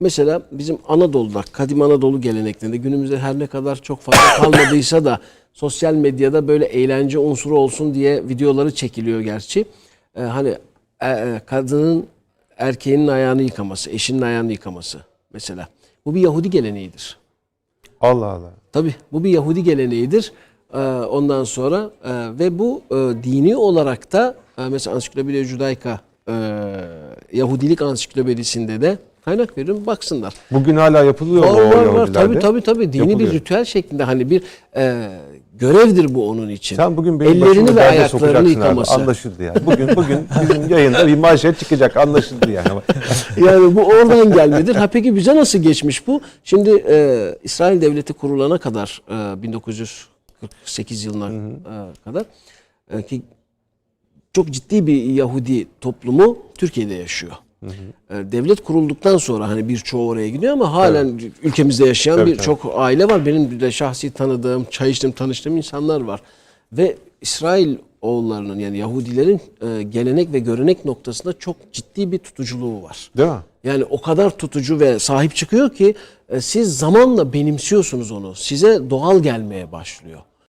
Mesela bizim Anadolu'da, kadim Anadolu geleneklerinde günümüzde her ne kadar çok fazla kalmadıysa da sosyal medyada böyle eğlence unsuru olsun diye videoları çekiliyor gerçi. Ee, hani e, e, kadının erkeğinin ayağını yıkaması, eşinin ayağını yıkaması mesela. Bu bir Yahudi geleneğidir. Allah Allah. Tabi bu bir Yahudi geleneğidir. Ee, ondan sonra e, ve bu e, dini olarak da e, mesela Ansiklopediya Judaica e, Yahudilik ansiklopedisinde de kaynak verin baksınlar. Bugün hala yapılıyor mu Var o var var Yahudilerde? tabi tabi tabi dini Yapılıyor. bir ritüel şeklinde hani bir e, görevdir bu onun için. Sen bugün benim Ellerini ve ayaklarını abi. yıkaması. Anlaşıldı yani. Bugün bugün bizim yayında bir manşet çıkacak. Anlaşıldı yani. Yani bu oradan gelmedir. Ha peki bize nasıl geçmiş bu? Şimdi e, İsrail Devleti kurulana kadar e, 1948 yılına e, kadar e, ki çok ciddi bir Yahudi toplumu Türkiye'de yaşıyor. E, devlet kurulduktan sonra hani birçoğu oraya gidiyor ama halen ülkemizde yaşayan birçok aile var. Benim de şahsi tanıdığım, çay içtim, tanıştığım insanlar var. Ve İsrail oğullarının yani Yahudilerin e, gelenek ve görenek noktasında çok ciddi bir tutuculuğu var. Değil mi? Yani o kadar tutucu ve sahip çıkıyor ki e, siz zamanla benimsiyorsunuz onu. Size doğal gelmeye başlıyor.